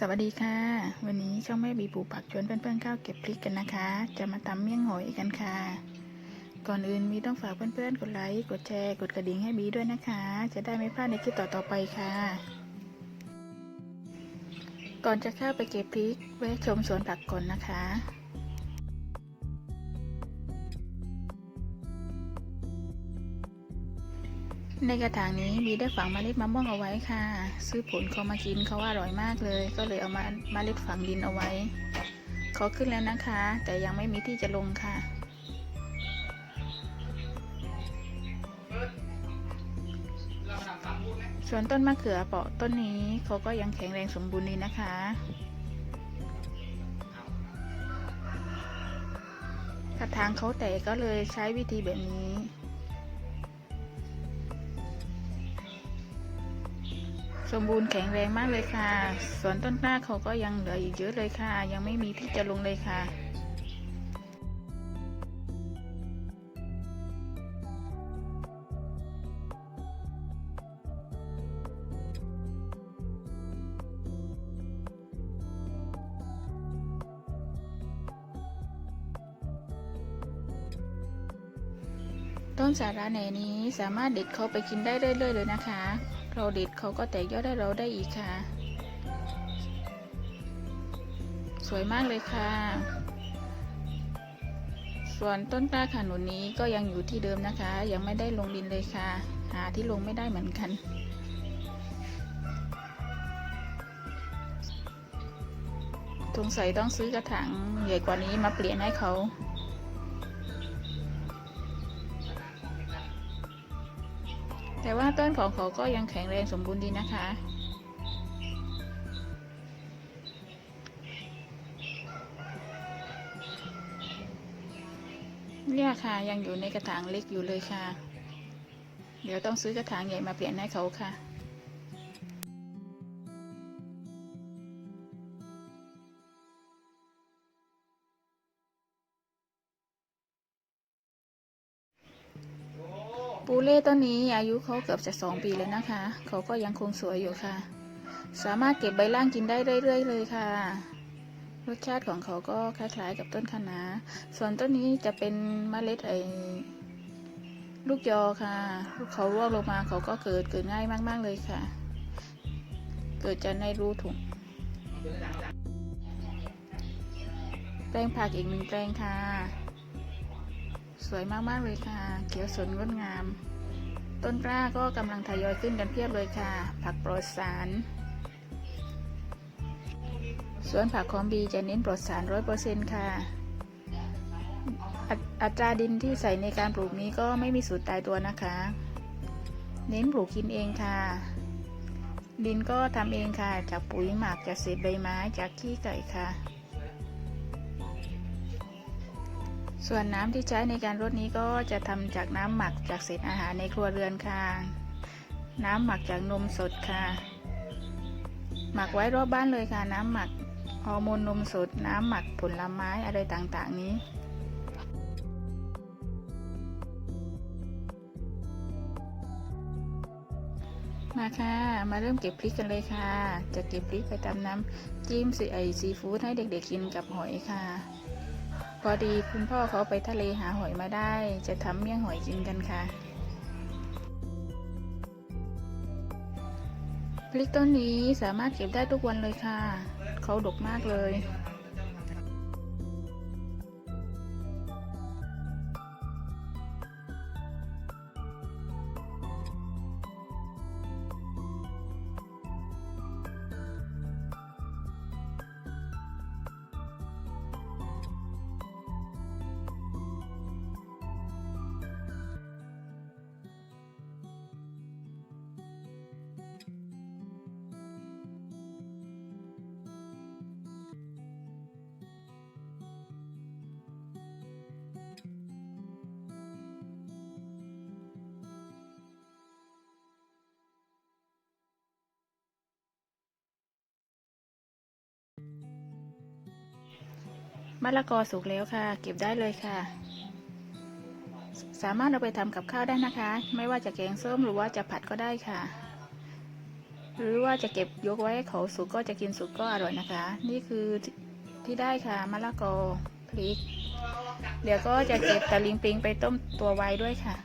สวัสดีค่ะ วันนี้ช่องแม่บีปลูกผักชวนเพื่อนๆเข้าเก็บพริกกันนะคะ จะมาตำเมี่ยงหอยกันค่ะ ก่อนอื่นมีต้องฝากเพื่อนๆกดไลค์กดแชร์กดกระดิ่งให้บีด้วยนะคะ จะได้ไม่พลาดในคลิปต่อๆไปค่ะ ก่อนจะเข้าไปเก็บพริกแวะชมสวนผักก่อนนะคะ ในกระถางนี้บีได้ฝังเมล็ดมะม่วงเอาไว้ค่ะ ซื้อผลเขามากินเขาว่าอร่อยมากเลย ก็เลยเอามาเมล็ดฝังดินเอาไว้เขาขึ้นแล้วนะคะ แต่ยังไม่มีที่จะลงค่ะส่วนต้นมะเขือเปาะต้นนี้เขาก็ยังแข็งแรงสมบูรณ์ดีนะคะ กระถางเขาแตกก็เลยใช้วิธีแบบนี้ สมบูรณ์แข็งแรงมากเลยค่ะ สวนต้นกล้าเขาก็ยังเหลืออีกเยอะเลยค่ะ ยังไม่มีที่จะลงเลยค่ะต้นสาระแหน่นี้สามารถเด็ดเขาไปกินได้เรื่อยๆเลยนะคะ เราเด็ดเขาก็แตกยอดได้เราได้อีกค่ะ สวยมากเลยค่ะ ส่วนต้นกล้าขนุนนี้ก็ยังอยู่ที่เดิมนะคะ ยังไม่ได้ลงดินเลยค่ะ หาที่ลงไม่ได้เหมือนกันสงสัยต้องซื้อกระถางใหญ่กว่านี้มาเปลี่ยนให้เขา แต่ว่าต้นของเขาก็ยังแข็งแรงสมบูรณ์ดีนะคะ เนี่ยค่ะยังอยู่ในกระถางเล็กอยู่เลยค่ะ เดี๋ยวต้องซื้อกระถางใหญ่มาเปลี่ยนให้เขาค่ะ ปูเล่ต้นนี้อายุเขาเกือบจะสองปีเลยนะคะ เขาก็ยังคงสวยอยู่ค่ะ สามารถเก็บใบล่างกินได้เรื่อยๆเลยค่ะ รสชาติของเขาก็คล้ายๆกับต้นคะนาส่วนต้นนี้จะเป็นมเมล็ดไอ้ลูกยอค่ะลูกเขาร่วงลงมาเขาก็เกิดเกิดง่ายมาก ๆเลยค่ะ เกิดจากในรูถุงแปลงผักอีกหนึ่งแปลงค่ะ สวยมากๆเลยค่ะ เขียวสดงดงาม ต้นกล้าก็กำลังทยอยขึ้นกันเพียบเลยค่ะ ผักปลอดสารสวนผักของบีจะเน้นปลอดสารร้อยเปอร์เซ็นต์ค่ะออัตราดินที่ใส่ในการปลูกนี้ก็ไม่มีสูตรตายตัวนะคะ เน้นปลูกกินเองค่ะ ดินก็ทำเองค่ะ จากปุ๋ยหมักจากเศษใบไม้จากขี้ไก่ค่ะ ส่วนน้ำที่ใช้ในการรดนี้ก็จะทำจากน้ำหมักจากเศษอาหารในครัวเรือนค่ะ น้ำหมักจากนมสดค่ะ หมักไว้รอบบ้านเลยค่ะ น้ำหมักฮอร์โมนนมสด น้ำหมักผลไม้อะไรต่างๆนี้มาค่ะ มาเริ่มเก็บพริกกันเลยค่ะ จะเก็บพริกไปตำน้ำจิ้มซีไอซีฟู้ดให้เด็กๆกินกับหอยค่ะ พอดีคุณพ่อเขาไปทะเลหาหอยมาได้ จะทำเมี่ยงหอยกินกันค่ะ พริกต้นนี้สามารถเก็บได้ทุกวันเลยค่ะ เขาดกมากเลย มะละกอสุกแล้วค่ะ เก็บได้เลยค่ะ สามารถเอาไปทำกับข้าวได้นะคะ ไม่ว่าจะแกงส้มหรือว่าจะผัดก็ได้ค่ะ หรือว่าจะเก็บยกไว้เขาสุกก็จะกินสุกก็อร่อยนะคะ นี่คือที่ที่ได้ค่ะมะละกอพริก เดี๋ยวก็จะเก็บตะลิงปิงไปต้มตัวไว้ด้วยค่ะ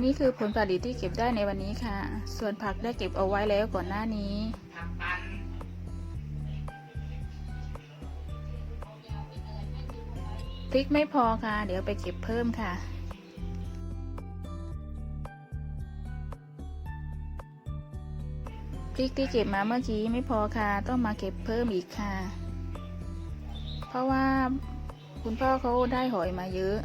นี่คือผลผลิตที่เก็บได้ในวันนี้ค่ะ ส่วนผักได้เก็บเอาไว้แล้วก่อนหน้านี้พริกไม่พอค่ะ เดี๋ยวไปเก็บเพิ่มค่ะ พริกที่เก็บมาเมื่อกี้ไม่พอค่ะ ต้องมาเก็บเพิ่มอีกค่ะ เพราะว่าคุณพ่อเขาได้หอยมาเยอะ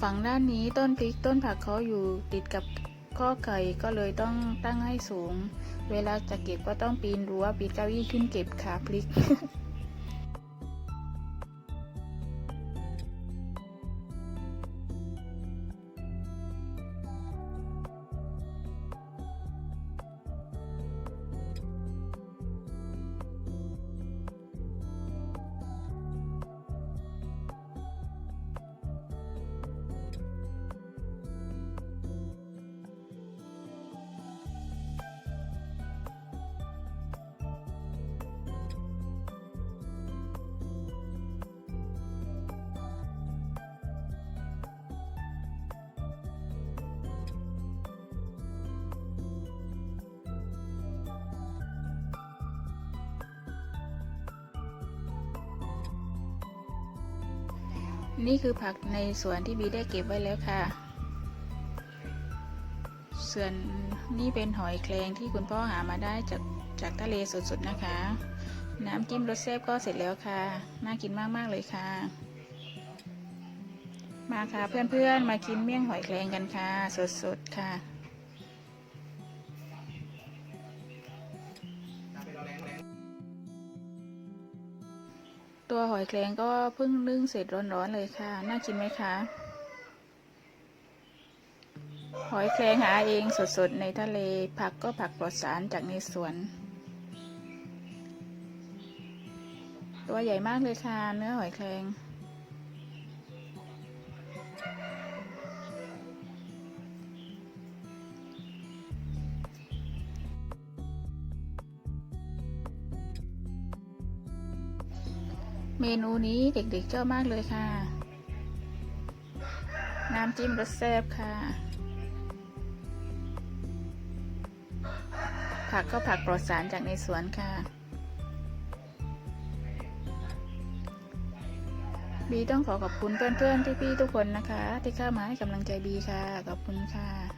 ฝั่งด้านนี้ต้นพริกต้นผักเขาอยู่ติดกับข้อไก่ก็เลยต้องตั้งให้สูง เวลาจะเก็บก็ต้องปีนรั้วปีนเก้าอี้ขึ้นเก็บขาพริก นี่คือผักในสวนที่บีได้เก็บไว้แล้วค่ะ ส่วนนี่เป็นหอยแครงที่คุณพ่อหามาได้จากจากทะเลสดๆนะคะ น้ำจิ้มรสแซ่บก็เสร็จแล้วค่ะ น่ากินมากๆเลยค่ะ มาค่ะเพื่อนๆมากินเมี่ยงหอยแครงกันค่ะ สดๆค่ะ ตัวหอยแครงก็เพิ่งนึ่งเสร็จร้อนๆเลยค่ะ น่ากินไหมคะ หอยแครงหาเองสดๆในทะเล ผักก็ผักปลอดสารจากในสวน ตัวใหญ่มากเลยค่ะ เนื้อหอยแครง นูนี้เด็กๆชอบมากเลยค่ะ น้ำจิ้มรสแซ่บค่ะ ผักก็ผักปลอดสารจากในสวนค่ะ บีต้องขอขอบคุณเพื่อนๆ พี่ๆ ทุกคนนะคะ ที่เข้ามาให้กำลังใจบีค่ะ ขอบคุณค่ะ